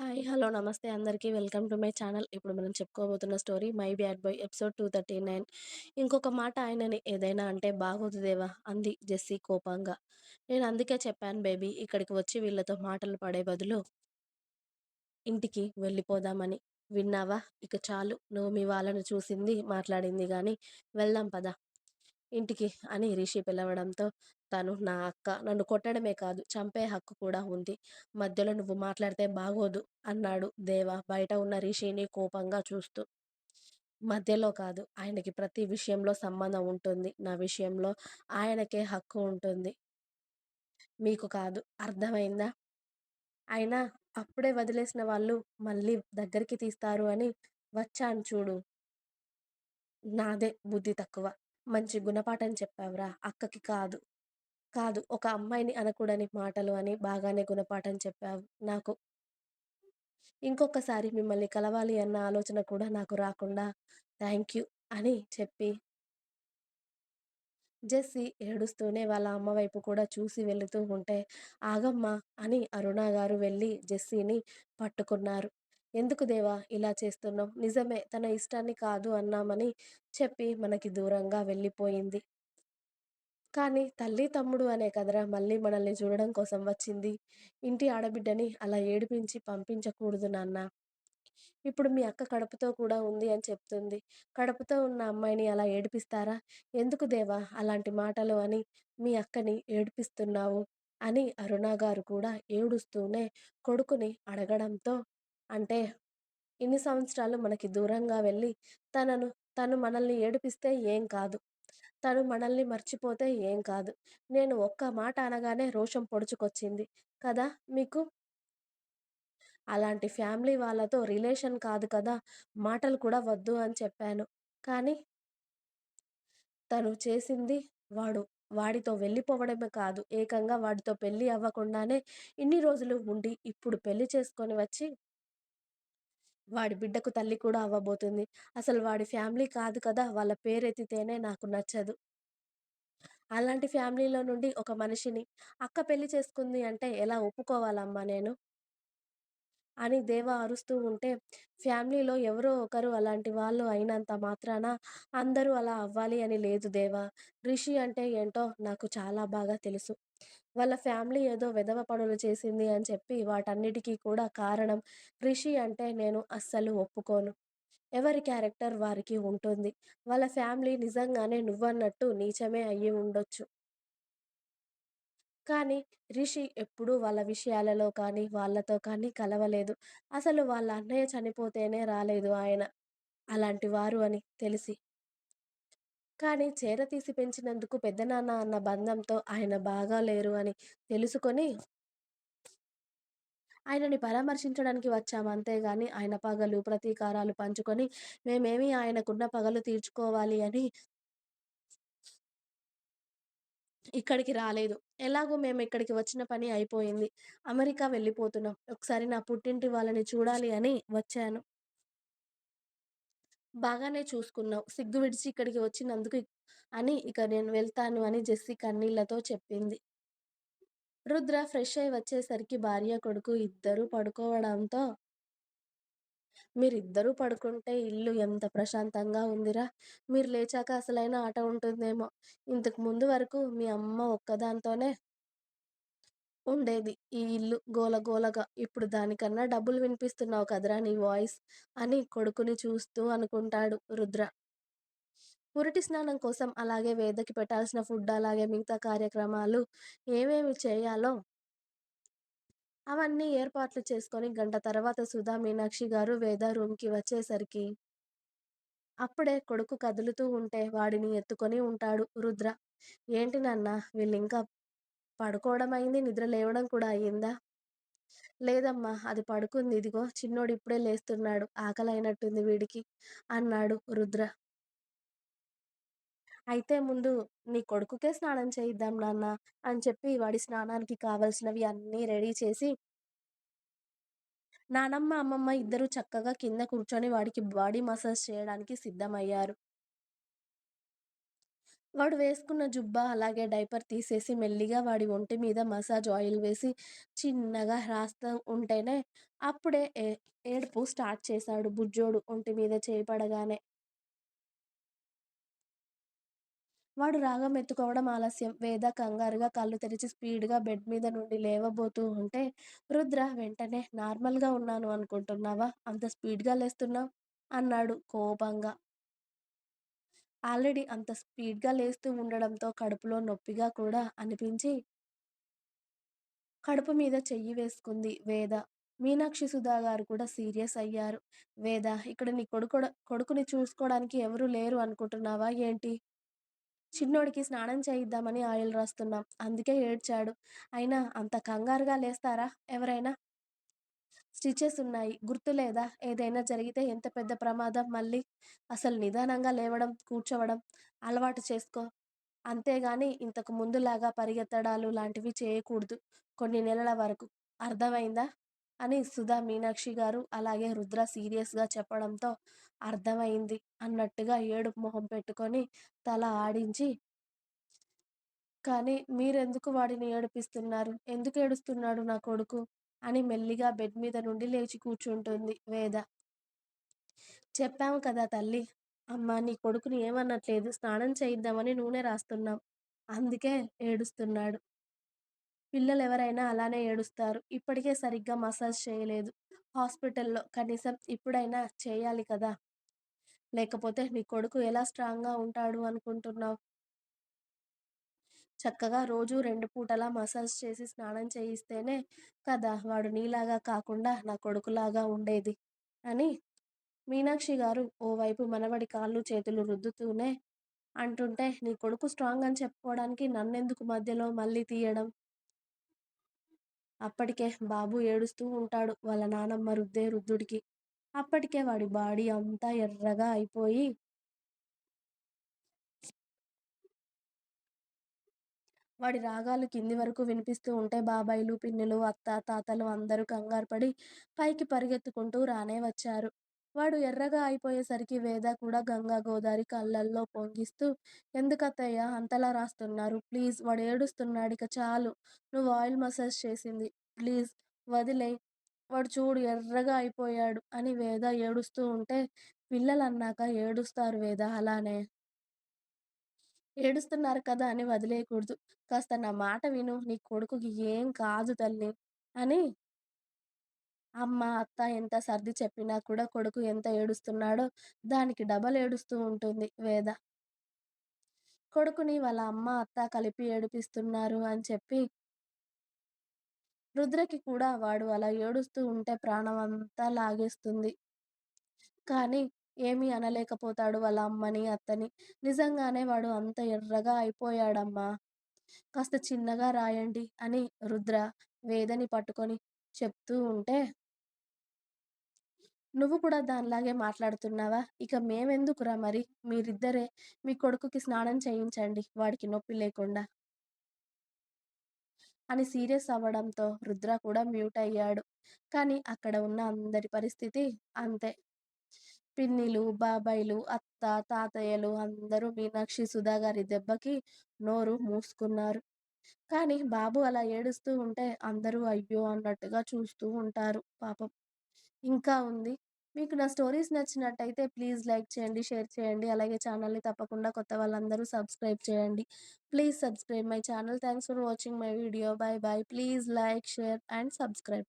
Hi. Hello. నమస్తే అందరికీ. Welcome to my channel. ఇప్పుడు మనం చెప్పుకోబోతున్న story 'my bad boy' episode 239. ఇంకొక మాట ఆయనని ఏదైనా అంటే బాగోదుదేవా అంది జెస్సీ కోపంగా. నేను అందుకే చెప్పాను బేబీ ఇక్కడికి వచ్చి వీళ్ళతో మాటలు పడే బదులు ఇంటికి వెళ్ళిపోదామని. విన్నావా? ఇక చాలు నువ్వు మీ వాళ్ళను చూసింది, మాట్లాడింది కానీ వెళ్దాం పదా ఇంటికి అని రిషి పిలవడంతో తను నా అక్క. నన్ను కొట్టడమే కాదు చంపే హక్కు కూడా ఉంది. మధ్యలో నువ్వు మాట్లాడితే బాగోదు అన్నాడు దేవ బయట ఉన్న రిషిని కోపంగా చూస్తూ. మధ్యలో కాదు. ఆయనకి ప్రతి విషయంలో సంబంధం ఉంటుంది. నా విషయంలో ఆయనకే హక్కు ఉంటుంది. మీకు కాదు. అర్థమైందా? అయినా అప్పుడే వదిలేసిన వాళ్ళు మళ్ళీ దగ్గరికి తీస్తారు అని వచ్చాను చూడు. నాదే బుద్ధి తక్కువ. మంచి గుణపాఠం చెప్పావురా అక్కకి కాదు. కాదు ఒక అమ్మాయిని అనకూడని మాటలు అని బాగానే గుణపాఠం చెప్పావు నాకు. ఇంకొకసారి మిమ్మల్ని కలవాలి అన్న ఆలోచన కూడా నాకు రాకుండా థ్యాంక్ యూ అని చెప్పి జెస్సీ ఏడుస్తూనే వాళ్ళ అమ్మ వైపు కూడా చూసి వెళుతూ ఉంటే ఆగమ్మా అని అరుణగారు వెళ్ళి జెస్సీని పట్టుకున్నారు. ఎందుకు దేవా ఇలా చేస్తున్నాం నిజమే తన ఇష్టాన్ని కాదు అన్నామని చెప్పి మనకి దూరంగా వెళ్ళిపోయింది. కానీ తల్లీ, తమ్ముడు అనే కదరా మళ్ళీ మనల్ని చూడడం కోసం వచ్చింది. ఇంటి ఆడబిడ్డని అలా ఏడిపించి పంపించకూడదు నాన్నా! ఇప్పుడు మీ అక్క కడుపుతో కూడా ఉంది అని చెప్తుంది. కడుపుతో ఉన్న అమ్మాయిని అలా ఏడిపిస్తారా? ఎందుకు దేవా అలాంటి మాటలు అని మీ అక్కని ఏడిపిస్తున్నావు? అని అరుణ గారు కూడా ఏడుస్తూనే కొడుకుని అడగడంతో అంటే ఇన్ని సంవత్సరాలు మనకి దూరంగా వెళ్ళి తనను తను మనల్ని ఏడిపిస్తే ఏం కాదు. తను మనల్ని మర్చిపోతే ఏం కాదు. నేను ఒక్క మాట అనగానే రోషం పొడుచుకొచ్చింది కదా మీకు? అలాంటి ఫ్యామిలీ వాళ్ళతో రిలేషన్ కాదు కదా మాటలు కూడా వద్దు అని చెప్పాను. కానీ తను చేసింది వాడు వాడితో వెళ్ళిపోవడమే కాదు ఏకంగా వాడితో పెళ్ళి అవ్వకుండానే ఇన్ని రోజులు ఉండి ఇప్పుడు పెళ్ళి చేసుకొని వచ్చి వాడి బిడ్డకు తల్లి కూడా అవ్వబోతుంది. అసలు వాడి ఫ్యామిలీ కాదు కదా వాళ్ళ పేరెత్తితేనే నాకు నచ్చదు. అలాంటి ఫ్యామిలీలో నుండి ఒక మనిషిని అక్క పెళ్ళి చేసుకుంది అంటే ఎలా ఒప్పుకోవాలమ్మా నేను? అని దేవ అరుస్తూ ఉంటే ఫ్యామిలీలో ఎవరో ఒకరు అలాంటి వాళ్ళు అయినంత మాత్రాన అందరూ అలా అవ్వాలి అని లేదు దేవా! రిషి అంటే ఏంటో నాకు చాలా బాగా తెలుసు. వాళ్ళ ఫ్యామిలీ ఏదో వెధవ పనులు చేసింది అని చెప్పి వాటన్నిటికీ కూడా కారణం రిషి అంటే నేను అస్సలు ఒప్పుకోను. ఎవరి క్యారెక్టర్ వారికి ఉంటుంది. వాళ్ళ ఫ్యామిలీ నిజంగానే నువ్వన్నట్టు నీచమే అయ్యి ఉండొచ్చు. కానీ రిషి ఎప్పుడూ వాళ్ళ విషయాలలో కానీ, వాళ్ళతో కానీ కలవలేదు. అసలు వాళ్ళ అన్నయ్య చనిపోతేనే రాలేదు ఆయన. అలాంటి వారు అని తెలిసి. కానీ చేరతీసి పెంచినందుకు పెద్దనాన్న అన్న బంధంతో ఆయన బాగాలేరు అని తెలుసుకొని ఆయనని పరామర్శించడానికి వచ్చాము అంతేగాని ఆయన పగలు, ప్రతీకారాలు పంచుకొని మేమేమి ఆయనకున్న పగలు తీర్చుకోవాలి అని ఇక్కడికి రాలేదు. ఎలాగో మేము ఇక్కడికి వచ్చిన పని అయిపోయింది. అమెరికా వెళ్ళిపోతున్నాం. ఒకసారి నా పుట్టింటి వాళ్ళని చూడాలి అని వచ్చాను. బాగానే చూసుకున్నావు. సిగ్గు విడిచి ఇక్కడికి వచ్చినందుకు అని ఇక నేను వెళ్తాను అని జెస్సీ కన్నీళ్ళతో చెప్పింది. రుద్ర ఫ్రెష్ అయి వచ్చేసరికి భార్య, కొడుకు ఇద్దరూ పడుకోవడంతో మీరిద్దరూ పడుకుంటే ఇల్లు ఎంత ప్రశాంతంగా ఉందిరా! మీరు లేచాక అసలైన ఆట ఉంటుందేమో! ఇంతకు ముందు వరకు మీ అమ్మ ఒక్కదాంతోనే ఉండేది ఈ ఇల్లు గోలగోలగా. ఇప్పుడు దానికన్నా డబ్బులు వినిపిస్తున్నావు కదరా నీ వాయిస్ అని కొడుకుని చూస్తూ అనుకుంటాడు రుద్ర. పురిటి స్నానం కోసం అలాగే వేదకి పెట్టాల్సిన ఫుడ్ అలాగే మిగతా కార్యక్రమాలు ఏమేమి చేయాలో అవన్నీ ఏర్పాట్లు చేసుకొని గంట తర్వాత సుధా, మీనాక్షి గారు వేద రూమ్కి వచ్చేసరికి అప్పుడే కొడుకు కదులుతూ ఉంటే వాడిని ఎత్తుకొని ఉంటాడు రుద్ర. ఏంటి నాన్న వీళ్ళు ఇంకా పడుకోవడం అయింది నిద్ర లేవడం కూడా అయిందా? లేదమ్మా అది పడుకుంది ఇదిగో చిన్నోడు ఇప్పుడే లేస్తున్నాడు ఆకలి అయినట్టుంది వీడికి అన్నాడు రుద్ర. అయితే ముందు నీ కొడుకుకే స్నానం చేయిద్దాం నాన్న అని చెప్పి వాడి స్నానానికి కావలసినవి అన్నీ రెడీ చేసి నానమ్మ, అమ్మమ్మ ఇద్దరు చక్కగా కింద కూర్చొని వాడికి బాడీ మసాజ్ చేయడానికి సిద్ధమయ్యారు. వాడు వేసుకున్న జుబ్బా అలాగే డైపర్ తీసేసి మెల్లిగా వాడి ఒంటి మీద మసాజ్ ఆయిల్ వేసి చిన్నగా రాస్తూ ఉంటేనే అప్పుడే ఏ ఏడుపు స్టార్ట్ చేశాడు బుజ్జోడు ఒంటి మీద చేయి పడగానే. వాడు రాగం ఎత్తుకోవడం ఆలస్యం. వేద కంగారుగా కళ్ళు తెరిచి స్పీడ్‌గా బెడ్ మీద నుండి లేవబోతూ ఉంటే, రుద్ర వెంటనే నార్మల్‌గా ఉన్నాను అనుకుంటున్నావా? అంత స్పీడ్‌గా లేస్తున్నావు అన్నాడు కోపంగా. ఆల్రెడీ అంత స్పీడ్‌గా లేస్తూ ఉండడంతో కడుపులో నొప్పిగా కూడా అనిపించి కడుపు మీద చెయ్యి వేసుకుంది వేద. మీనాక్షి సుధా గారు కూడా సీరియస్ అయ్యారు. వేద ఇక్కడ నీ కొడుకుడ కొడుకుని చూసుకోవడానికి ఎవరూ లేరు అనుకుంటున్నావా ఏంటి? చిన్నోడికి స్నానం చేయిద్దామని ఆయిల్ రాస్తున్నాం. అందుకే ఏడ్చాడు. అయినా అంత కంగారుగా లేస్తారా ఎవరైనా? స్టిచెస్ ఉన్నాయి. గుర్తులేదా? ఏదైనా జరిగితే ఎంత పెద్ద ప్రమాదం మళ్ళీ. అసలు నిదానంగా లేవడం, కూర్చోవడం అలవాటు చేసుకో. అంతేగాని ఇంతకు ముందులాగా పరిగెత్తడాలు లాంటివి చేయకూడదు కొన్ని నెలల వరకు. అర్థమైందా? అని సుధా మీనాక్షి గారు అలాగే రుద్ర సీరియస్‌గా చెప్పడంతో అర్థమైంది అన్నట్టుగా ఏడుపు మొహం పెట్టుకొని తల ఆడించి కానీ మీరెందుకు వాడిని ఏడిపిస్తున్నారు? ఎందుకు ఏడుస్తున్నాడు నా కొడుకు? అని మెల్లిగా బెడ్ మీద నుండి లేచి కూర్చుంటుంది వేద. చెప్పాము కదా తల్లి అమ్మా నీ కొడుకుని ఏమనట్లేదు. స్నానం చేయిద్దామని నూనె రాస్తున్నాం. అందుకే ఏడుస్తున్నాడు. పిల్లలు ఎవరైనా అలానే ఏడుస్తారు. ఇప్పటికే సరిగ్గా మసాజ్ చేయలేదు. హాస్పిటల్‌లో కనీసం ఇప్పుడైనా చేయాలి కదా! లేకపోతే నీ కొడుకు ఎలా స్ట్రాంగ్‌గా ఉంటాడు అనుకుంటున్నావు చక్కగా రోజు రెండు పూటలా మసాజ్ చేసి స్నానం చేయిస్తేనే కదా వాడు నీలాగా కాకుండా నా కొడుకులాగా ఉండేది. అని మీనాక్షి గారు ఓవైపు మనవడి కాళ్ళు చేతులు రుద్దుతూనే అంటుంటే నీ కొడుకు స్ట్రాంగ్ అని చెప్పుకోవడానికి నన్నెందుకు మధ్యలో మళ్ళీ తీయడం? అప్పటికే బాబు ఏడుస్తూ ఉంటాడు వాళ్ళ నానమ్మ రుద్దే రుద్దుడికి. అప్పటికే వాడి బాడీ అంతా ఎర్రగా అయిపోయి వాడి రాగాలు కింది వరకు వినిపిస్తూ ఉంటే బాబాయిలు, పిన్నులు, అత్త, తాతలు అందరూ కంగారుపడి పైకి పరిగెత్తుకుంటూ రానే వచ్చారు. వాడు ఎర్రగా అయిపోయేసరికి వేద కూడా గంగా గోదారి కళ్ళల్లో పొంగిస్తూ ఎందుకత్తయ్య అంతలా రాస్తున్నారు? ప్లీజ్ వాడు ఏడుస్తున్నాడు ఇక చాలు. నువ్వు ఆయిల్ మసాజ్ చేసింది. ప్లీజ్ వదిలే వాడు చూడు ఎర్రగా అయిపోయాడు అని వేద ఏడుస్తూ ఉంటే పిల్లలు అన్నాక ఏడుస్తారు వేద అలానే. ఏడుస్తున్నారు కదా అని వదిలేయకూడదు. కాస్త నా మాట విను. నీ కొడుకుకి ఏం కాదు తల్లి అని అమ్మ, అత్త ఎంత సర్ది చెప్పినా కూడా కొడుకు ఎంత ఏడుస్తున్నాడో దానికి డబల్ ఏడుస్తూ ఉంటుంది వేద. కొడుకుని వాళ్ళ అమ్మ, అత్త కలిపి ఏడిపిస్తున్నారు అని చెప్పి రుద్రకి కూడా వాడు అలా ఏడుస్తూ ఉంటే ప్రాణం అంతా లాగేస్తుంది. కానీ ఏమీ అనలేకపోతాడు వాళ్ళ అమ్మని, అత్తని. నిజంగానే వాడు అంత ఎర్రగా అయిపోయాడమ్మా! కాస్త చిన్నగా రాయండి అని రుద్ర వేదని పట్టుకొని చెప్తూ ఉంటే నువ్వు కూడా దానిలాగే మాట్లాడుతున్నావా? ఇక మేమెందుకురా మరి? మీరిద్దరే మీ కొడుకుకి స్నానం చేయించండి వాడికి నొప్పి లేకుండా. అని సీరియస్ అవ్వడంతో రుద్ర కూడా మ్యూట్ అయ్యాడు. కానీ అక్కడ ఉన్న అందరి పరిస్థితి అంతే. పిన్నిలు, బాబాయిలు, అత్త, తాతయ్యలు అందరూ మీనాక్షి, సుధా గారి దెబ్బకి నోరు మూసుకున్నారు. కానీ బాబు అలా ఏడుస్తూ ఉంటే అందరూ అయ్యో! అన్నట్టుగా చూస్తూ ఉంటారు పాపం. ఇంకా ఉంది. మీకు నా స్టోరీస్ నచ్చినట్టయితే ప్లీజ్ లైక్ చేయండి, షేర్ చేయండి. అలాగే ఛానల్‌ని తప్పకుండా కొత్త వాళ్ళందరూ సబ్స్క్రైబ్ చేయండి. Please subscribe my channel. Thanks for watching my video. Bye bye please like, share and subscribe.